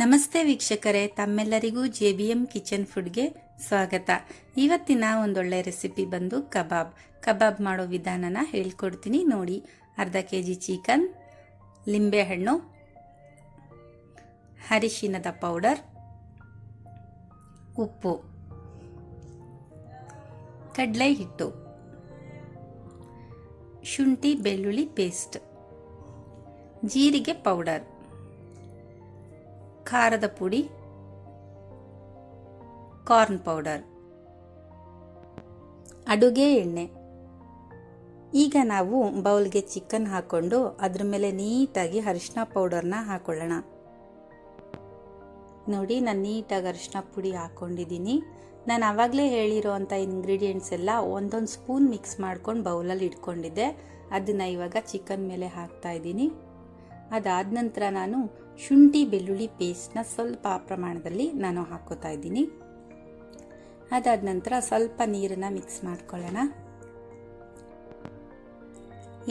ನಮಸ್ತೆ ವೀಕ್ಷಕರೇ, ತಮ್ಮೆಲ್ಲರಿಗೂ ಜೆ ಬಿ ಎಂ ಕಿಚನ್ ಫುಡ್ಗೆ ಸ್ವಾಗತ. ಇವತ್ತಿನ ಒಂದೊಳ್ಳೆ ರೆಸಿಪಿ ಬಂದು ಕಬಾಬ್. ಕಬಾಬ್ ಮಾಡೋ ವಿಧಾನನ ಹೇಳ್ಕೊಡ್ತೀನಿ ನೋಡಿ. ಅರ್ಧ ಕೆ ಜಿ ಚಿಕನ್ ಲಿಂಬೆಹಣ್ಣು ಅರಿಶಿನದ ಪೌಡರ್, ಉಪ್ಪು, ಕಡಲೆ ಹಿಟ್ಟು, ಶುಂಠಿ ಬೆಳ್ಳುಳ್ಳಿ ಪೇಸ್ಟ್, ಜೀರಿಗೆ ಪೌಡರ್. ಖಾರದ ಪುಡಿ, ಕಾರ್ನ್ ಪೌಡರ್, ಅಡುಗೆ ಎಣ್ಣೆ. ಈಗ ನಾವು ಬೌಲ್ಗೆ ಚಿಕನ್ ಹಾಕ್ಕೊಂಡು ಅದ್ರ ಮೇಲೆ ನೀಟಾಗಿ ಅರಿಶಿನ ಪೌಡರ್ನ ಹಾಕೊಳ್ಳೋಣ. ನೋಡಿ, ನಾನು ನೀಟಾಗಿ ಅರಿಶಿನ ಪುಡಿ ಹಾಕ್ಕೊಂಡಿದ್ದೀನಿ ನಾನು ಆವಾಗಲೇ ಹೇಳಿರೋ ಅಂಥ ಇಂಗ್ರೀಡಿಯೆಂಟ್ಸ್ ಎಲ್ಲ ಒಂದೊಂದು ಸ್ಪೂನ್ ಮಿಕ್ಸ್ ಮಾಡ್ಕೊಂಡು ಬೌಲಲ್ಲಿ ಇಟ್ಕೊಂಡಿದ್ದೆ. ಅದನ್ನು ಇವಾಗ ಚಿಕನ್ ಮೇಲೆ ಹಾಕ್ತಾ ಇದ್ದೀನಿ. ಅದಾದ ನಂತರ ನಾನು ಶುಂಠಿ ಬೆಳ್ಳುಳ್ಳಿ ಪೇಸ್ಟ್ನ ಸ್ವಲ್ಪ ಪ್ರಮಾಣದಲ್ಲಿ ನಾನು ಹಾಕೋತಾ ಇದ್ದೀನಿ. ಅದಾದ ನಂತರ ಸ್ವಲ್ಪ ನೀರನ್ನು ಮಿಕ್ಸ್ ಮಾಡ್ಕೊಳ್ಳೋಣ.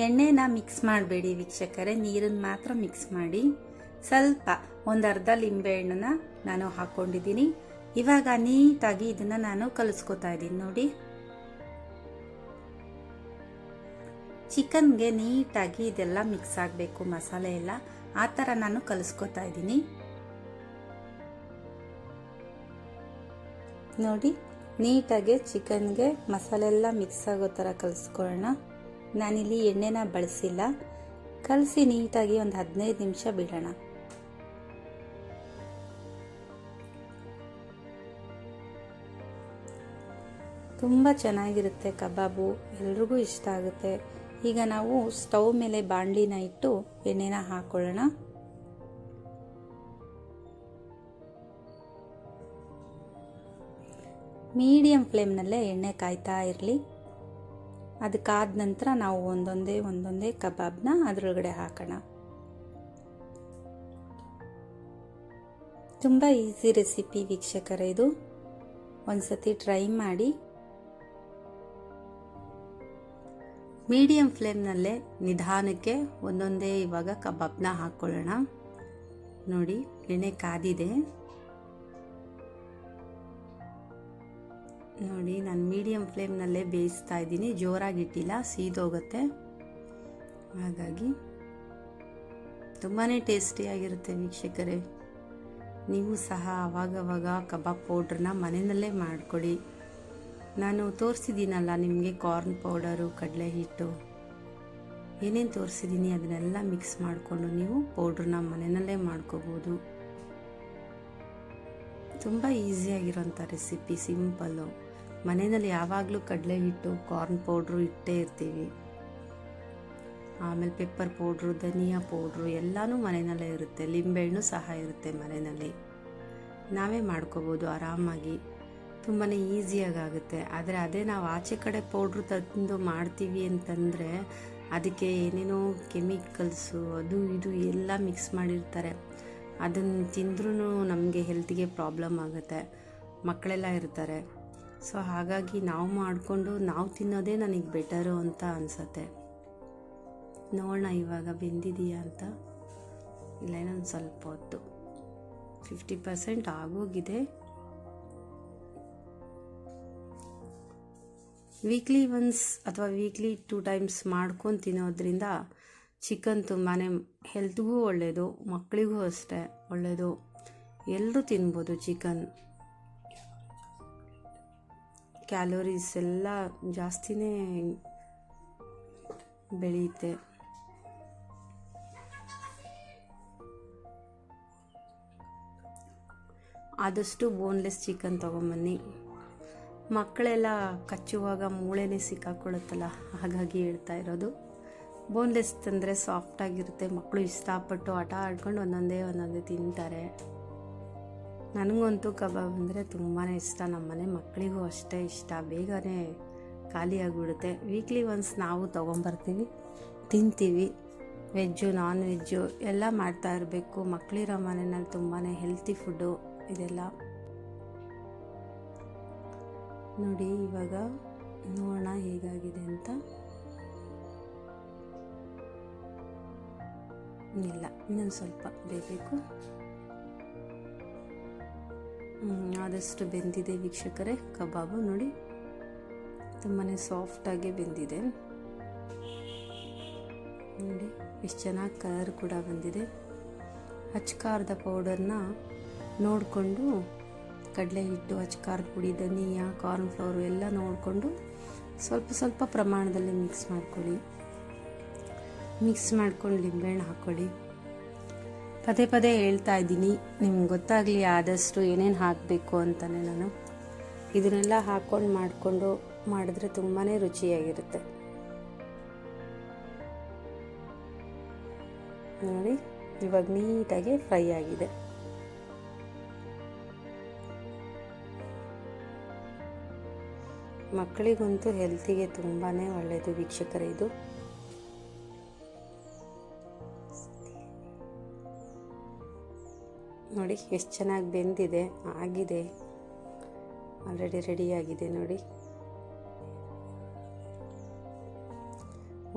ಎಣ್ಣೆನ ಮಿಕ್ಸ್ ಮಾಡಬೇಡಿ ವೀಕ್ಷಕರೇ, ನೀರನ್ನು ಮಾತ್ರ ಮಿಕ್ಸ್ ಮಾಡಿ. ಸ್ವಲ್ಪ ಒಂದು ಅರ್ಧ ಲಿಂಬೆಹಣ್ಣನ್ನ ನಾನು ಹಾಕ್ಕೊಂಡಿದ್ದೀನಿ ಇವಾಗ ನೀಟಾಗಿ ಇದನ್ನು ನಾನು ಕಲಿಸ್ಕೊತಾ ಇದ್ದೀನಿ ನೋಡಿ. ಚಿಕನ್ಗೆ ನೀಟಾಗಿ ಇದೆಲ್ಲ ಮಿಕ್ಸ್ ಆಗಬೇಕು, ಮಸಾಲೆ ಎಲ್ಲ. ಆ ಥರ ನಾನು ಕಲಿಸ್ಕೊತಾ ಇದ್ದೀನಿ. ನೋಡಿ, ನೀಟಾಗಿ ಚಿಕನ್ಗೆ ಮಸಾಲೆ ಎಲ್ಲ ಮಿಕ್ಸ್ ಆಗೋ ಥರ ಕಲಿಸ್ಕೊಳ್ಳೋಣ. ನಾನಿಲ್ಲಿ ಎಣ್ಣೆನ ಬಳಸಿಲ್ಲ. ಕಲಸಿ ನೀಟಾಗಿ ಒಂದು ಹದಿನೈದು ನಿಮಿಷ ಬಿಡೋಣ. ತುಂಬ ಚೆನ್ನಾಗಿರುತ್ತೆ ಕಬಾಬು. ಎಲ್ರಿಗೂ ಇಷ್ಟ ಆಗುತ್ತೆ. ಈಗ ನಾವು ಸ್ಟವ್ ಮೇಲೆ ಬಾಣಲಿನ ಇಟ್ಟು ಎಣ್ಣೆನ ಹಾಕೊಳ್ಳೋಣ. ಮೀಡಿಯಂ ಫ್ಲೇಮ್ನಲ್ಲೇ ಎಣ್ಣೆ ಕಾಯ್ತಾ ಇರಲಿ. ಅದಕ್ಕಾದ ನಂತರ ನಾವು ಒಂದೊಂದೇ ಒಂದೊಂದೇ ಕಬಾಬ್ನ ಅದರೊಳಗಡೆ ಹಾಕೋಣ. ತುಂಬ ಈಸಿ ರೆಸಿಪಿ ವೀಕ್ಷಕರ ಇದು. ಒಂದ್ಸತಿ ಟ್ರೈ ಮಾಡಿ. ಮೀಡಿಯಂ ಫ್ಲೇಮ್ನಲ್ಲೇ ನಿಧಾನಕ್ಕೆ ಒಂದೊಂದೇ ಇವಾಗ ಕಬಾಬ್ನ ಹಾಕ್ಕೊಳ್ಳೋಣ. ನೋಡಿ, ಎಣ್ಣೆ ಕಾದಿದೆ. ನೋಡಿ, ನಾನು ಮೀಡಿಯಂ ಫ್ಲೇಮ್ನಲ್ಲೇ ಬೇಯಿಸ್ತಾ ಇದ್ದೀನಿ. ಜೋರಾಗಿ ಇಟ್ಟಿಲ್ಲ ಸೀದೋಗುತ್ತೆ. ಹಾಗಾಗಿ ತುಂಬಾ ಟೇಸ್ಟಿಯಾಗಿರುತ್ತೆ ವೀಕ್ಷಕರೇ. ನೀವು ಸಹ ಅವಾಗವಾಗ ಕಬಾಬ್ ಪೌಡ್ರನ್ನ ಮನೆಯಲ್ಲೇ ಮಾಡಿಕೊಡಿ. ನಾನು ತೋರಿಸಿದ್ದೀನಲ್ಲ ನಿಮಗೆ ಕಾರ್ನ್ ಪೌಡರು ಕಡಲೆ ಹಿಟ್ಟು. ಏನೇನು ತೋರಿಸಿದ್ದೀನಿ ಅದನ್ನೆಲ್ಲ ಮಿಕ್ಸ್ ಮಾಡಿಕೊಂಡು ನೀವು ಪೌಡ್ರನ್ನ ಮನೆಯಲ್ಲೇ ಮಾಡ್ಕೋಬೋದು. ತುಂಬ ಈಸಿಯಾಗಿರೋಂಥ ರೆಸಿಪಿ ಸಿಂಪಲ್ಲು ಮನೆಯಲ್ಲಿ ಯಾವಾಗಲೂ ಕಡಲೆ ಹಿಟ್ಟು ಕಾರ್ನ್ ಪೌಡ್ರು ಇಟ್ಟೇ ಇರ್ತೀವಿ. ಆಮೇಲೆ ಪೆಪ್ಪರ್ ಪೌಡ್ರು ಧನಿಯಾ ಪೌಡ್ರು ಎಲ್ಲನೂ ಮನೆಯಲ್ಲೇ ಇರುತ್ತೆ. ಲಿಂಬೆಹಣ್ಣು ಸಹ ಇರುತ್ತೆ ಮನೆಯಲ್ಲಿ. ನಾವೇ ಮಾಡ್ಕೋಬೋದು ಆರಾಮಾಗಿ. ತುಂಬಾ ಆಗುತ್ತೆ ಆದರೆ ಅದೇ ನಾವು ಆಚೆ ಕಡೆ ಪೌಡ್ರ್ ತಂದು ಮಾಡ್ತೀವಿ ಅಂತಂದರೆ ಅದಕ್ಕೆ ಏನೇನೋ ಕೆಮಿಕಲ್ಸು ಅದು ಇದು ಎಲ್ಲ ಮಿಕ್ಸ್ ಮಾಡಿರ್ತಾರೆ. ಅದನ್ನು ತಿಂದ್ರೂ ನಮಗೆ ಹೆಲ್ತಿಗೆ ಪ್ರಾಬ್ಲಮ್ ಆಗುತ್ತೆ. ಮಕ್ಕಳೆಲ್ಲ ಇರ್ತಾರೆ. ಸೊ ಹಾಗಾಗಿ ನಾವು ಮಾಡಿಕೊಂಡು ನಾವು ತಿನ್ನೋದೇ ನನಗೆ ಬೆಟರು ಅಂತ ಅನಿಸತ್ತೆ. ನೋಡೋಣ ಇವಾಗ ಬೆಂದಿದೆಯಾ ಅಂತ? ಇಲ್ಲ, ಇನ್ನೊಂದು ಸ್ವಲ್ಪ ಹೊತ್ತು. ಫಿಫ್ಟಿ ಪರ್ಸೆಂಟ್ ಆಗೋಗಿದೆ. ವೀಕ್ಲಿ ಒನ್ಸ್ ಅಥವಾ ವೀಕ್ಲಿ ಟೂ ಟೈಮ್ಸ್ ಮಾಡ್ಕೊಂಡು ತಿನ್ನೋದ್ರಿಂದ ಚಿಕನ್ ತುಂಬಾ ಹೆಲ್ತ್ಗೂ ಒಳ್ಳೆಯದು ಮಕ್ಕಳಿಗೂ ಅಷ್ಟೇ ಒಳ್ಳೆಯದು ಎಲ್ಲರೂ ತಿನ್ಬೋದು ಚಿಕನ್ ಕ್ಯಾಲೋರೀಸ್ ಎಲ್ಲ ಜಾಸ್ತಿನೇ ಬೆಳೆಯುತ್ತೆ. ಆದಷ್ಟು ಬೋನ್ಲೆಸ್ ಚಿಕನ್ ತೊಗೊಂಬನ್ನಿ. ಮಕ್ಕಳೆಲ್ಲ ಕಚ್ಚುವಾಗ ಮೂಳೆನೇ ಸಿಕ್ಕಾಕೊಳ್ಳುತ್ತಲ್ಲ? ಹಾಗಾಗಿ ಹೇಳ್ತಾ ಇರೋದು. ಬೋನ್ಲೆಸ್ ತಂದರೆ ಸಾಫ್ಟಾಗಿರುತ್ತೆ ಮಕ್ಕಳು ಇಷ್ಟಪಟ್ಟು ಆಟ ಆಡ್ಕೊಂಡು ಒಂದೊಂದೇ ಒಂದೊಂದೇ ತಿಂತಾರೆ. ನನಗಂತೂ ಕಬಾಬ್ ಅಂದರೆ ತುಂಬಾ ಇಷ್ಟ. ನಮ್ಮನೆ ಮಕ್ಕಳಿಗೂ ಅಷ್ಟೇ ಇಷ್ಟ. ಬೇಗನೆ ಖಾಲಿಯಾಗಿಬಿಡುತ್ತೆ ವೀಕ್ಲಿ ಒನ್ಸ್ ನಾವು ತೊಗೊಂಬರ್ತೀವಿ. ತಿಂತೀವಿ. ವೆಜ್ಜು ನಾನ್ ವೆಜ್ಜು ಎಲ್ಲ ಮಾಡ್ತಾ ಇರಬೇಕು. ಮಕ್ಕಳಿರೋ ಮನೆಯಲ್ಲಿ ತುಂಬಾ ಹೆಲ್ತಿ ಫುಡ್ಡು ಇದೆಲ್ಲ. ನೋಡಿ, ಇವಾಗ ನೋಡೋಣ ಹೇಗಾಗಿದೆ ಅಂತ. ಇಲ್ಲ, ಇನ್ನೊಂದು ಸ್ವಲ್ಪ ಬೇಯಬೇಕು ಆದಷ್ಟು ಬೆಂದಿದೆ ವೀಕ್ಷಕರೇ, ಕಬಾಬು ನೋಡಿ. ತುಂಬಾ ಸಾಫ್ಟಾಗಿ ಬೆಂದಿದೆ. ನೋಡಿ, ಎಷ್ಟು ಚೆನ್ನಾಗಿ ಕಲರ್ ಕೂಡ ಬಂದಿದೆ. ಹಚ್ಕಾರದ ಪೌಡರ್ನ ನೋಡಿಕೊಂಡು ಕಡಲೆ ಹಿಟ್ಟು ಅಚ್ಚಕಾರದ ಪುಡಿ, ಧನಿಯಾ ಕಾರ್ನ್ಫ್ಲವರು ಎಲ್ಲ ನೋಡಿಕೊಂಡು ಸ್ವಲ್ಪ ಸ್ವಲ್ಪ ಪ್ರಮಾಣದಲ್ಲಿ ಮಿಕ್ಸ್ ಮಾಡ್ಕೊಳ್ಳಿ. ಮಿಕ್ಸ್ ಮಾಡ್ಕೊಂಡು ಲಿಂಬೆಹಣ್ಣು ಹಾಕ್ಕೊಳ್ಳಿ. ಪದೇ ಪದೇ ಹೇಳ್ತಾ ಇದ್ದೀನಿ, ನಿಮ್ಗೆ ಗೊತ್ತಾಗಲಿ ಆದಷ್ಟು ಏನೇನು ಹಾಕಬೇಕು ಅಂತಲೇ ನಾನು. ಇದನ್ನೆಲ್ಲ ಹಾಕ್ಕೊಂಡು ಮಾಡಿಕೊಂಡು ಮಾಡಿದ್ರೆ ತುಂಬಾ ರುಚಿಯಾಗಿರುತ್ತೆ. ನೋಡಿ, ಇವಾಗ ನೀಟಾಗಿ ಫ್ರೈ ಆಗಿದೆ. ಮಕ್ಕಳಿಗಂತೂ ಹೆಲ್ತಿಗೆ ತುಂಬಾ ಒಳ್ಳೆಯದು ವೀಕ್ಷಕರೇ ಇದು. ನೋಡಿ, ಎಷ್ಟು ಚೆನ್ನಾಗಿ ಬೆಂದಿದೆ, ಆಗಿದೆ. ಆಲ್ರೆಡಿ ರೆಡಿಯಾಗಿದೆ ನೋಡಿ.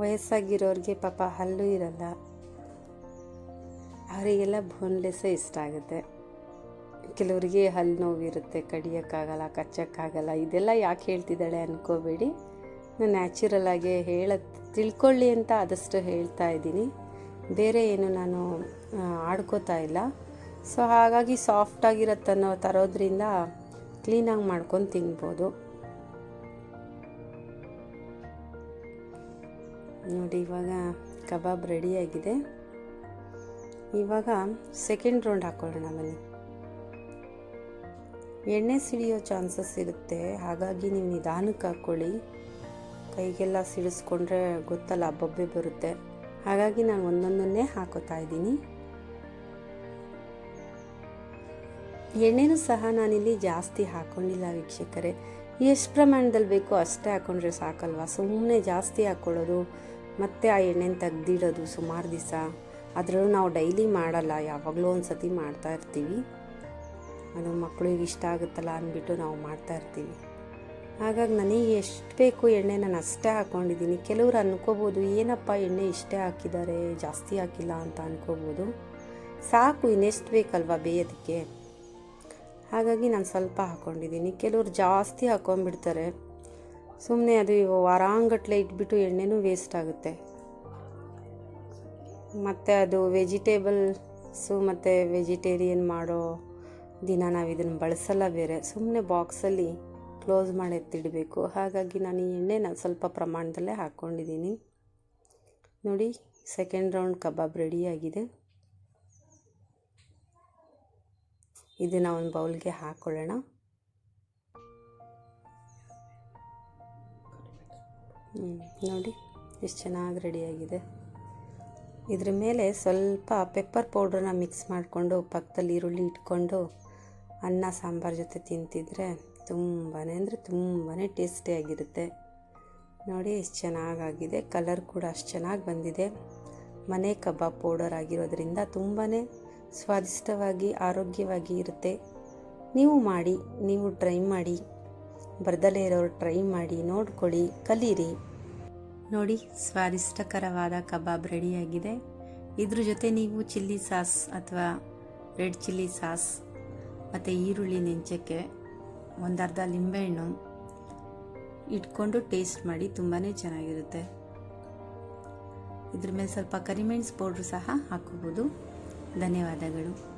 ವಯಸ್ಸಾಗಿರೋರಿಗೆ ಪಾಪ ಹಲ್ಲು ಇರಲ್ಲ. ಅವರಿಗೆಲ್ಲ ಬೋನ್ಲೆಸ್ಸೇ ಇಷ್ಟ ಆಗುತ್ತೆ. ಕೆಲವರಿಗೆ ಹಲ್ಲು ನೋವಿರುತ್ತೆ, ಕಡಿಯೋಕ್ಕಾಗಲ್ಲ, ಕಚ್ಚೋಕ್ಕಾಗಲ್ಲ, ಇದೆಲ್ಲ ಯಾಕೆ ಹೇಳ್ತಿದ್ದಾಳೆ ಅಂದ್ಕೋಬೇಡಿ ನಾನು ನ್ಯಾಚುರಲ್ ಆಗಿ ಹೇಳ ತಿಳ್ಕೊಳ್ಳಿ ಅಂತ ಆದಷ್ಟು ಹೇಳ್ತಾ ಇದ್ದೀನಿ. ಬೇರೆ ಏನು ನಾನು ಆಡ್ಕೋತಾ ಇಲ್ಲ. ಸೊ, ಹಾಗಾಗಿ ಸಾಫ್ಟಾಗಿರತ್ತನ್ನೋ ತರೋದ್ರಿಂದ ಕ್ಲೀನಾಗಿ ಮಾಡ್ಕೊಂಡು ತಿನ್ಬೋದು. ನೋಡಿ, ಇವಾಗ ಕಬಾಬ್ ರೆಡಿಯಾಗಿದೆ ಇವಾಗ ಸೆಕೆಂಡ್ ರೌಂಡ್ ಹಾಕ್ಕೊಳ್ಳೋಣ ಬನ್ನಿ. ಎಣ್ಣೆ ಸಿಡಿಯೋ ಚಾನ್ಸಸ್ ಇರುತ್ತೆ. ಹಾಗಾಗಿ ನೀವು ನಿಧಾನಕ್ಕೆ ಹಾಕ್ಕೊಳ್ಳಿ. ಕೈಗೆಲ್ಲ ಸಿಡಿಸ್ಕೊಂಡ್ರೆ ಗೊತ್ತಲ್ಲ, ಬೊಬ್ಬೆ ಬರುತ್ತೆ. ಹಾಗಾಗಿ ನಾನು ಒಂದೊಂದನ್ನೇ ಹಾಕೋತಾ ಇದ್ದೀನಿ. ಎಣ್ಣೆನೂ ಸಹ ನಾನಿಲ್ಲಿ ಜಾಸ್ತಿ ಹಾಕ್ಕೊಂಡಿಲ್ಲ ವೀಕ್ಷಕರೇ. ಎಷ್ಟು ಪ್ರಮಾಣದಲ್ಲಿ ಬೇಕೋ ಅಷ್ಟೇ ಹಾಕ್ಕೊಂಡ್ರೆ ಸಾಕಲ್ವಾ? ಸುಮ್ಮನೆ ಜಾಸ್ತಿ ಹಾಕ್ಕೊಳ್ಳೋದು ಮತ್ತು ಆ ಎಣ್ಣೆನ ತೆಗ್ದಿಡೋದು ಸುಮಾರು ದಿವಸ. ಅದರಲ್ಲೂ ನಾವು ಡೈಲಿ ಮಾಡಲ್ಲ, ಯಾವಾಗಲೂ ಒಂದು ಸತಿ ಮಾಡ್ತಾ ಇರ್ತೀವಿ. ಅದು ಮಕ್ಕಳಿಗೆ ಇಷ್ಟ ಆಗುತ್ತಲ್ಲ ಅಂದ್ಬಿಟ್ಟು ನಾವು ಮಾಡ್ತಾ ಇರ್ತೀವಿ. ಹಾಗಾಗಿ ನನಗೆ ಎಷ್ಟು ಬೇಕು ಎಣ್ಣೆ ನಾನು ಅಷ್ಟೇ ಹಾಕ್ಕೊಂಡಿದ್ದೀನಿ. ಕೆಲವರು ಅಂದ್ಕೋಬೋದು ಏನಪ್ಪ ಎಣ್ಣೆ ಇಷ್ಟೇ ಹಾಕಿದ್ದಾರೆ, ಜಾಸ್ತಿ ಹಾಕಿಲ್ಲ ಅಂತ ಅಂದ್ಕೋಬೋದು ಸಾಕು, ಇನ್ನೆಷ್ಟು ಬೇಕಲ್ವ ಬೇಯೋದಕ್ಕೆ? ಹಾಗಾಗಿ ನಾನು ಸ್ವಲ್ಪ ಹಾಕ್ಕೊಂಡಿದ್ದೀನಿ. ಕೆಲವರು ಜಾಸ್ತಿ ಹಾಕ್ಕೊಂಡ್ಬಿಡ್ತಾರೆ. ಸುಮ್ಮನೆ ಅದು ವಾರಾಂಗಟ್ಲೆ ಇಟ್ಬಿಟ್ಟು ಎಣ್ಣೆನೂ ವೇಸ್ಟ್ ಆಗುತ್ತೆ. ಮತ್ತು ಅದು ವೆಜಿಟೇಬಲ್ಸು ಮತ್ತು ವೆಜಿಟೇರಿಯನ್ ಮಾಡೋ ದಿನ ನಾವು ಇದನ್ನು ಬಳಸಲ್ಲ ಬೇರೆ. ಸುಮ್ಮನೆ ಬಾಕ್ಸಲ್ಲಿ ಕ್ಲೋಸ್ ಮಾಡಿ ಎತ್ತಿಡಬೇಕು. ಹಾಗಾಗಿ ನಾನು ಈ ಎಣ್ಣೆನ ಸ್ವಲ್ಪ ಪ್ರಮಾಣದಲ್ಲೇ ಹಾಕ್ಕೊಂಡಿದ್ದೀನಿ ನೋಡಿ ಸೆಕೆಂಡ್ ರೌಂಡ್ ಕಬಾಬ್ ರೆಡಿಯಾಗಿದೆ ಇದನ್ನು ಒಂದು ಬೌಲ್ಗೆ ಹಾಕ್ಕೊಳ್ಳೋಣ ನೋಡಿ, ಎಷ್ಟು ಚೆನ್ನಾಗಿ ರೆಡಿಯಾಗಿದೆ ಇದ್ರ ಮೇಲೆ ಸ್ವಲ್ಪ ಪೆಪ್ಪರ್ ಪೌಡ್ರನ್ನ ಮಿಕ್ಸ್ ಮಾಡಿಕೊಂಡು ಪಕ್ಕದಲ್ಲಿ ಈರುಳ್ಳಿ ಇಟ್ಕೊಂಡು ಅನ್ನ, ಸಾಂಬಾರು ಜೊತೆ ತಿಂತಿದ್ರೆ ತುಂಬಾ ಅಂದರೆ ತುಂಬಾ ಟೇಸ್ಟಿಯಾಗಿರುತ್ತೆ ನೋಡಿ, ಎಷ್ಟು ಚೆನ್ನಾಗಾಗಿದೆ. ಕಲರ್ ಕೂಡ ಅಷ್ಟು ಚೆನ್ನಾಗಿ ಬಂದಿದೆ. ಮನೆ ಕಬಾಬ್ ಪೌಡರ್ ಆಗಿರೋದ್ರಿಂದ ತುಂಬಾ ಸ್ವಾದಿಷ್ಟವಾಗಿ, ಆರೋಗ್ಯವಾಗಿ ಇರುತ್ತೆ. ನೀವು ಮಾಡಿ, ನೀವು ಟ್ರೈ ಮಾಡಿ. ಬರ್ದಲೇ ಇರೋರು ಟ್ರೈ ಮಾಡಿ, ನೋಡ್ಕೊಳ್ಳಿ, ಕಲೀರಿ. ನೋಡಿ, ಸ್ವಾದಿಷ್ಟಕರವಾದ ಕಬಾಬ್ ರೆಡಿಯಾಗಿದೆ ಇದ್ರ ಜೊತೆ ನೀವು ಚಿಲ್ಲಿ ಸಾಸ್ ಅಥವಾ ರೆಡ್ ಚಿಲ್ಲಿ ಸಾಸ್ ಮತ್ತು ಈರುಳ್ಳಿ ನೆಂಚಕ್ಕೆ ಒಂದರ್ಧ ಲಿಂಬೆಹಣ್ಣು ಇಟ್ಕೊಂಡು ಟೇಸ್ಟ್ ಮಾಡಿ ತುಂಬಾ ಚೆನ್ನಾಗಿರುತ್ತೆ. ಇದ್ರ ಮೇಲೆ ಸ್ವಲ್ಪ ಕರಿಮೆಣ್ಸು ಪೌಡ್ರು ಸಹ ಹಾಕೋಬೋದು ಧನ್ಯವಾದಗಳು.